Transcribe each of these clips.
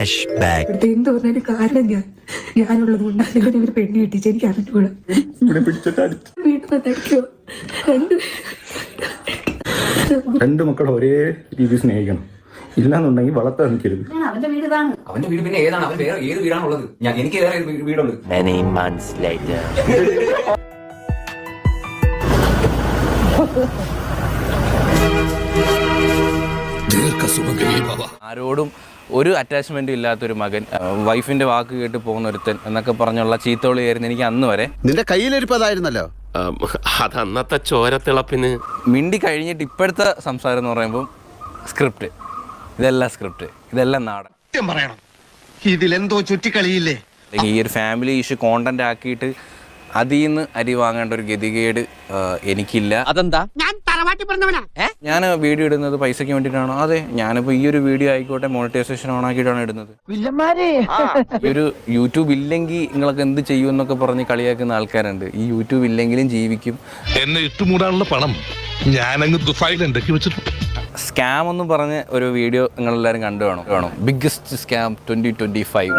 പറഞ്ഞാലും കാരണം ഞാൻ ഞാനുള്ളത് കൊണ്ടാണ് ഇവരെ ഒരു പെണ്ണ് കെട്ടിച്ച് എനിക്ക് അറിഞ്ഞുകൂടാ ഇവിടെ പിടിച്ചിട്ട് അടിച്ചു വീട്ടിൽ തടിക്കോ രണ്ട് രണ്ട് മക്കൾ ഒരേ രീതി സ്നേഹിക്കണം. ഇല്ലാന്നുണ്ടെങ്കിൽ വളർത്താൻ നിൽക്കരുത്. അവന്റെ വീട് ഇതാണ്. അവന്റെ വീട് പിന്നെ ഏതാണ്? അവൻ വേറെ ഏത് വീടാണുള്ളത് ഞാൻ എനിക്ക് വേറെ വീടുണ്ട്. Many months later. ആരോടും ഒരു അറ്റാച്ച്മെന്റും ഇല്ലാത്തൊരു മകൻ വൈഫിന്റെ വാക്ക് കേട്ട് പോകുന്ന ഒരുത്തൻ എന്നൊക്കെ പറഞ്ഞുള്ള ചീത്തോളിയായിരുന്നു എനിക്ക് അന്ന് വരെ. നിന്റെ കയ്യിലിരിപ്പതായിരുന്നല്ലോ അത് അന്നത്തെ ചോരത്തിളപ്പിന്. മിണ്ടി കഴിഞ്ഞിട്ട് ഇപ്പോഴത്തെ സംസാരം എന്ന് പറയുമ്പോൾ സ്ക്രിപ്റ്റ് ഇതെല്ലാം സ്ക്രിപ്റ്റ് ഇതെല്ലാം നാടൻ. പറയണം. ഇതിലെന്തോ ചുറ്റിക്കളിയില്ലേ? ഈ ഒരു ഫാമിലി ഇഷ്യൂ കോണ്ടന്റ് ആക്കിയിട്ട് അതിൽ നിന്ന് അരി വാങ്ങേണ്ട ഒരു ഗതികേട് എനിക്കില്ല. അതെന്താ? ഞാൻ വീഡിയോ ഇടുന്നത് പൈസക്ക് വേണ്ടിയിട്ടാണോ? അതെ ഞാനിപ്പോ ഈ ഒരു വീഡിയോ ആയിക്കോട്ടെ മോണിറ്റൈസേഷൻ ഓൺ ആക്കിയിട്ടാണ് ഇടുന്നത്. ഈ ഒരു യൂട്യൂബ് ഇല്ലെങ്കിൽ നിങ്ങളൊക്കെ എന്ത് ചെയ്യും എന്നൊക്കെ പറഞ്ഞ് കളിയാക്കുന്ന ആൾക്കാരുണ്ട്. ഈ യൂട്യൂബ് ഇല്ലെങ്കിലും ജീവിക്കും. എന്നെ ഇട്ടുമൂടാനുള്ള പണം ഞാനങ്ങ് വെച്ചിട്ടുണ്ട്? സ്കാം എന്ന് പറഞ്ഞ ഒരു വീഡിയോ നിങ്ങളെല്ലാവരും കണ്ടു വേണം വേണം biggest scam twenty twenty five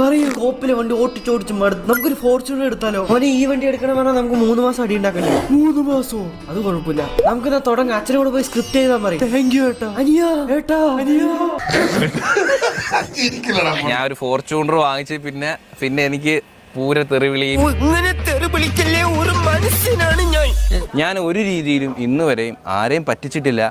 പറയൂ. കോപ്പിലെ വണ്ടി ഓട്ടിച്ചോടിച്ച് മടുത്ത് നമുക്കൊരു ഫോർച്യൂണർ എടുത്താലോ? അവന് ഈ വണ്ടി എടുക്കണം പറഞ്ഞാൽ നമുക്ക് മൂന്ന് മാസം അടി ഉണ്ടാക്കണ്ടേ? മൂന്ന് മാസോ? അത് കുഴപ്പമില്ല. നമുക്ക് തുടങ്ങാം. അച്ഛനോട് പോയി സ്ക്രിപ്റ്റ് ചെയ്താൽ മതി താങ്ക് യു ഏട്ടാ. അനിയാ. ഏട്ടാ അനിയാ. ഞാൻ ഒരു ഫോർച്യൂണർ വാങ്ങിച്ച് പിന്നെ പിന്നെ എനിക്ക് പൂര തെറിവിളിയും ഇങ്ങനെ തെറി വിളിക്കല്ലേ ഒരു മനുഷ്യനാണ് ഞാൻ. ഞാൻ ഒരു രീതിയിലും ഇന്ന് വരെയും ആരെയും പറ്റിച്ചിട്ടില്ല.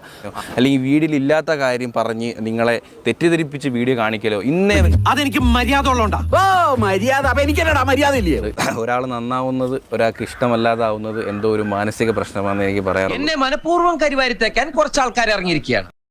അല്ലെങ്കിൽ വീടിലില്ലാത്ത ഇല്ലാത്ത കാര്യം പറഞ്ഞ് നിങ്ങളെ തെറ്റിദ്ധരിപ്പിച്ച് വീഡിയോ കാണിക്കലോ? ഇന്നേ അതെനിക്ക് മര്യാദ ഉള്ളോണ്ടാ. ഓ മര്യാദ. അപ്പൊ എനിക്കല്ലടാ മര്യാദ ഇല്ലേ? ഒരാൾ നന്നാവുന്നത് ഒരാൾക്ക് ഇഷ്ടമല്ലാതാവുന്നത് എന്തോ ഒരു മാനസിക പ്രശ്നമാണെന്ന് എനിക്ക് പറയാറുണ്ട് എന്നെ മനഃപൂർവം കരിവാരിത്തേക്കാൻ കുറച്ച് ആൾക്കാർ ഇറങ്ങിയിരിക്കുകയാണ്.